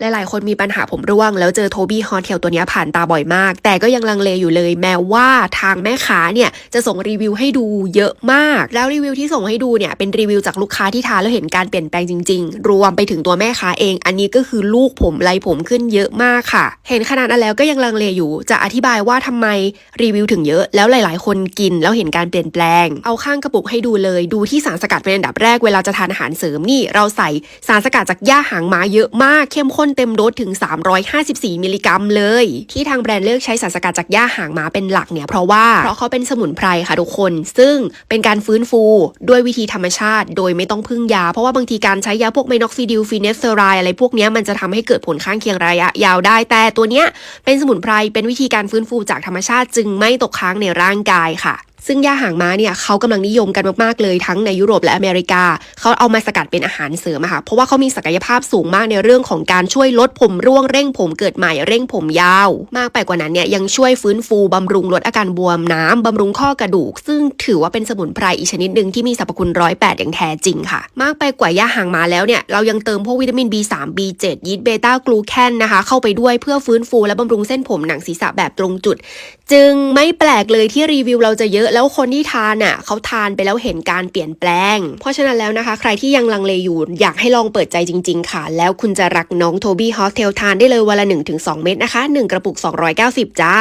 หลายๆ คนมีปัญหาผมร่วง แล้วเจอโทบี้ฮอตเทลตัวนี้ผ่านตาบ่อยมาก แต่ก็ยังลังเลอยู่เลยแม้ว่าทางแม่ค้าเนี่ยจะส่งรีวิวให้ดูเยอะมาก แล้วรีวิวที่ส่งให้ดูเนี่ยเป็นรีวิวจากลูกค้าที่ทานแล้วเห็นการเปลี่ยนแปลงจริง ๆ รวมไปถึงตัวแม่ค้าเอง อันนี้ก็คือลูกผมไรผมขึ้นเยอะมากค่ะ เห็นขนาดนั้นแล้วก็ยังลังเลอยู่ จะอธิบายว่าทำไมรีวิวถึงเยอะ แล้วหลาย ๆ คนกินแล้วเห็นการเปลี่ยนแปลง เอาข้างกระปุกให้ดูเลยดูที่สารสกัดเป็นอันดับแรกเวลาจะทานอาหารเสริมนี่เราใส่สารสกัดจากหญ้าหางม้าเยอะมากเข้มข้นเต็มโดสถึง 354 มิลลิกรัมเลย ที่ทางแบรนด์เลือกใช้สารสกัดจากหญ้าหางม้าเป็นหลักเนี่ยเพราะว่าเพราะเขาเป็นสมุนไพรค่ะทุกคน ซึ่งเป็นการฟื้นฟูด้วยวิธีธรรมชาติ โดยไม่ต้องพึ่งยา เพราะว่าบางทีการใช้ยาพวกไมนอกซิดิลฟีเนสเซอไรด์อะไรพวกนี้มันจะทำให้เกิดผลข้างเคียงระยะยาวได้ แต่ตัวเนี้ยเป็นสมุนไพรเป็นวิธีการฟื้นฟูจากธรรมชาติจึงไม่ตกค้างในร่างกายค่ะ ซึ่งยาหางม้าเนี่ยเขากำลังนิยมกันมากๆเลยทั้งในยุโรปและอเมริกา เขาเอามาสกัดเป็นอาหารเสริมค่ะเพราะว่าเขามีศักยภาพสูงมากในเรื่องของการช่วยลดผมร่วงเร่งผมเกิดใหม่เร่งผมยาว มากไปกว่านั้นเนี่ยยังช่วยฟื้นฟูบำรุงลดอาการบวมน้ำบำรุงข้อกระดูก ซึ่งถือว่าเป็นสมุนไพรอีกชนิดหนึ่งที่มีสรรพคุณร้อยแปดอย่างแท้จริงค่ะ มากไปกว่ายาหางม้าแล้วเนี่ยเรายังเติมพวกวิตามิน B3 B7 ยีสต์เบต้ากลูแคนนะคะเข้าไปด้วยเพื่อฟื้นฟูและบำรุงเส้นผมหนังศีรษะแบบตรงจุด จึงไม่แปลกเลยที่รีวิวเราจะเยอะแล้วคนที่ทานอะเขาทานไปแล้วเห็นการเปลี่ยนแปลง เพราะฉะนั้นแล้วนะคะ ใครที่ยังลังเลอยู่อยากให้ลองเปิดใจจริง ๆ ค่ะ แล้วคุณจะรักน้องโทบี้ฮอสเทลทานได้เลยวันละ 1-2 เม็ดนะคะ 1 กระปุก 290 จ้า